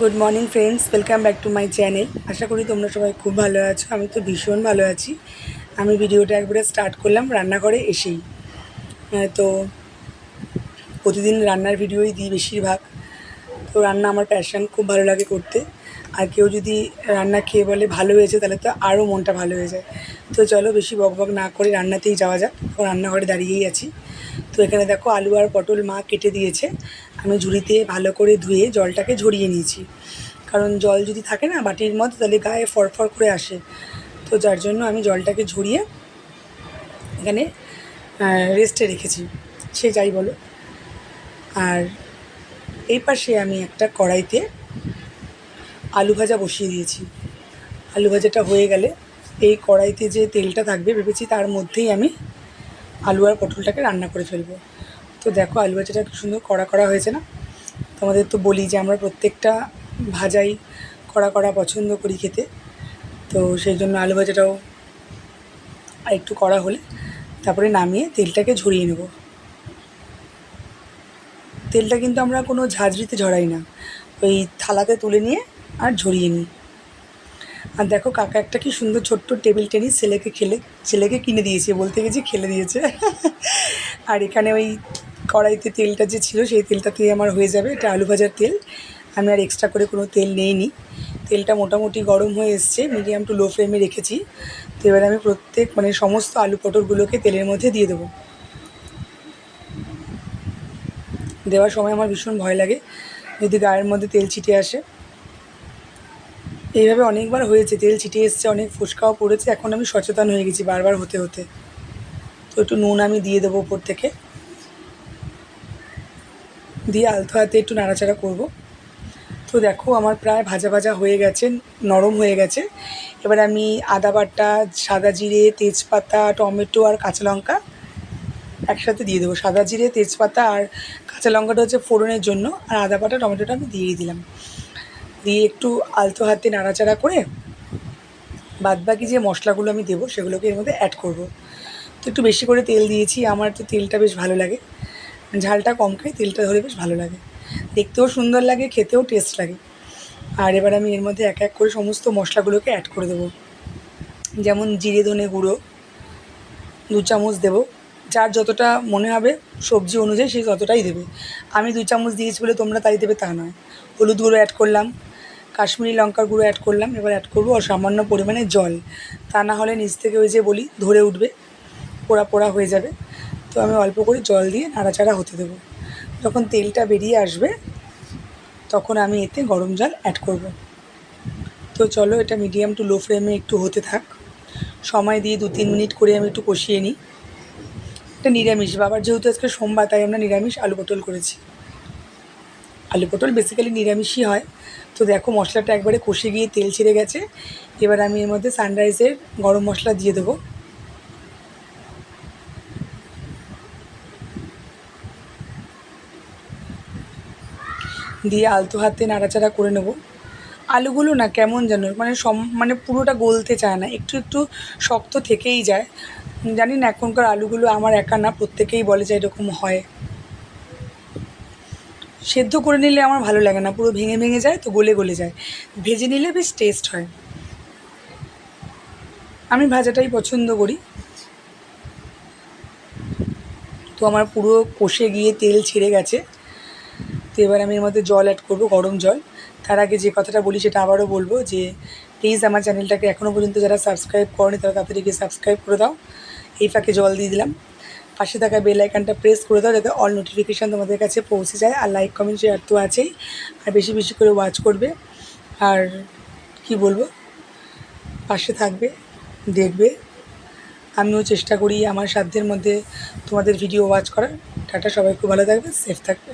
Good morning friends welcome back to my channel আশা করি তোমরা সবাই খুব ভালো আছো। আমি তো ভীষণ ভালো আছি। আমি ভিডিওটা একবারে স্টার্ট করলাম রান্নাঘরে এসেই। তো প্রতিদিন রান্নার ভিডিওই দিই বেশিরভাগ। তো রান্না আমার প্যাশন খুব ভালো লাগে করতে। আর কেউ যদি রান্না খেয়ে বলে ভালো হয়েছে, তাহলে তো আরও মনটা ভালো হয়ে যায়। তো চলো বেশি বক বক না করে রান্নাতেই যাওয়া যাক। রান্নাঘরে দাঁড়িয়েই আছি। তো এখানে দেখো আলু আর পটল মা কেটে দিয়েছে। আমি ঝুড়িতে ভালো করে ধুয়ে জলটাকে ঝরিয়ে নিয়েছি। কারণ জল যদি থাকে না বাটির মধ্যে, তাহলে গায়ে ফরফর করে আসে। তো যার জন্য আমি জলটাকে ঝরিয়ে এখানে রেস্টে রেখেছি। সে যাই বলো। আর এই পাশে আমি একটা কড়াইতে আলু ভাজা বসিয়ে দিয়েছি। আলু ভাজাটা হয়ে গেলে এই কড়াইতে যে তেলটা থাকবে, ভেবেছি তার মধ্যেই আমি আলু আর পটলটাকে রান্না করে ফেলব। তো দেখো, আলু ভাজাটা খুব সুন্দর কড়া করা হয়েছে না? তোমাদের তো বলি যে আমরা প্রত্যেকটা ভাজাই কড়া কড়া পছন্দ করি খেতে। তো সেই জন্য আলু ভাজাটাও আর একটু কড়া হলে তারপরে নামিয়ে তেলটাকে ঝরিয়ে নেব। তেলটা কিন্তু আমরা কোনো ঝাঁঝরিতে ঝরাই না। ওই থালাতে তুলে নিয়ে আর ঝরিয়ে নিই। আর দেখো কাকা একটা কি সুন্দর ছোট্ট টেবিল টেনিস ছেলেকে খেলে, ছেলেকে কিনে দিয়েছে, বলতে গেছি খেলে দিয়েছে। আর এখানে ওই কড়াইতে তেলটা যে ছিল, সেই তেলটাতেই আমার হয়ে যাবে, এটা আলু ভাজার তেল। আমি আর এক্সট্রা করে কোনো তেল নেইনি। তেলটা মোটামুটি গরম হয়ে এসছে মিডিয়াম টু লো ফ্লেমে রেখেছি। তো এবার আমি প্রত্যেক মানে সমস্ত আলু পটলগুলোকে তেলের মধ্যে দিয়ে দেবো। দেওয়ার সময় আমার ভীষণ ভয় লাগে, যদি গায়ের মধ্যে তেল ছিটে আসে। এইভাবে অনেকবার হয়েছে, তেল ছিটে এসছে, অনেক ফুচকাও পড়েছে, এখন আমি সচেতন হয়ে গেছি বারবার হতে হতে। তো একটু নুন আমি দিয়ে দেবো উপর থেকে। দিয়ে আলতো হাতে একটু নাড়াচাড়া করব। তো দেখো, আমার প্রায় ভাজা ভাজা হয়ে গেছে, নরম হয়ে গেছে। এবার আমি আদা বাটা, সাদা জিরে, তেজপাতা, টমেটো আর কাঁচা লঙ্কা একসাথে দিয়ে দেবো। সাদা জিরে, তেজপাতা আর কাঁচা লঙ্কাটা হচ্ছে ফোড়নের জন্য, আর আদা বাটা, টমেটোটা আমি দিয়েই দিলাম। দিয়ে একটু আলতো হাতে নাড়াচাড়া করে বাদবাকি যে মশলাগুলো আমি দেবো সেগুলোকে এর মধ্যে অ্যাড করব। তো একটু বেশি করে তেল দিয়েছি, আমার তো তেলটা বেশ ভালো লাগে। ঝালটা কম খাই, তেলটা ধরে বেশ ভালো লাগে। দেখতেও সুন্দর লাগে, খেতেও টেস্ট লাগে। আর এবার আমি এর মধ্যে এক এক করে সমস্ত মশলাগুলোকে অ্যাড করে দেবো। যেমন জিরে ধনে গুঁড়ো, দু চামচ দেবো। যার যতটা মনে হবে সবজি অনুযায়ী সে ততটাই দেবে। আমি দু চামচ দিয়েছি বলে তোমরা তাই দেবে তা নয়। হলুদ গুঁড়ো অ্যাড করলাম। কাশ্মীরি লঙ্কার গুঁড়ো অ্যাড করলাম, এবার অ্যাড করব সামান্য পরিমাণে জল। তা না হলে নিচ থেকে ওই যে বলি, ধরে উঠবে, পোড়া পোড়া হয়ে যাবে। তো আমি অল্প করে জল দিয়ে নাড়াচাড়া হতে দেবো। যখন তেলটা বেরিয়ে আসবে, তখন আমি এতে গরম জল অ্যাড করব। তো চলো এটা মিডিয়াম টু লো ফ্লেমে একটু হতে থাক। সময় দিয়ে দু তিন মিনিট করে আমি একটু কষিয়ে নিই। এটা নিরামিষ, বাবার যেহেতু আজকে সোমবার, তাই আমরা নিরামিষ আলু পটল করেছি। আলু পটল বেসিক্যালি নিরামিষই হয়। তো দেখো মশলাটা একবারে কষে গিয়ে তেল ছেড়ে গেছে। এবার আমি এর মধ্যে সানরাইজের গরম মশলা দিয়ে দেবো। দিয়ে আলতো হাতে নাড়াচাড়া করে নেব। আলুগুলো না কেমন যেন মানে সম মানে পুরোটা গলতে চায় না, একটু একটু শক্ত থেকেই যায়। জানি না, এখনকার আলুগুলো আমার একা না, প্রত্যেকেই বলে যে এরকম হয়। সেদ্ধ করে নিলে আমার ভালো লাগে না, পুরো ভেঙে ভেঙে যায় তো গলে গলে যায়। ভেজে নিলে বেশ টেস্ট হয়। আমি ভাজাটাই পছন্দ করি। তো আমার পুরো কষে গিয়ে তেল ছেড়ে গেছে। তো এবার আমি এর মধ্যে জল অ্যাড করব, গরম জল। তার আগে যে কথাটা বলি সেটা আবারও বলব যে প্লিজ আমার চ্যানেলটাকে এখনও পর্যন্ত যারা সাবস্ক্রাইব করেনি তারা তাড়াতাড়ি সাবস্ক্রাইব করে দাও। এই ফাঁকে জল দিয়ে দিলাম। পাশে থাকা বেল আইকনটা প্রেস করে দাও যাতে অল নোটিফিকেশান তোমাদের কাছে পৌঁছে যায়। আর লাইক কমেন্ট শেয়ার তো আছেই। আর বেশি বেশি করে ওয়াচ করবে। আর কি বলব? পাশে থাকবে, দেখবে। আমিও চেষ্টা করি আমার সাধ্যের মধ্যে তোমাদের ভিডিও ওয়াচ করার। টাটা, সবাই খুব ভালো থাকবে সেফ থাকবে।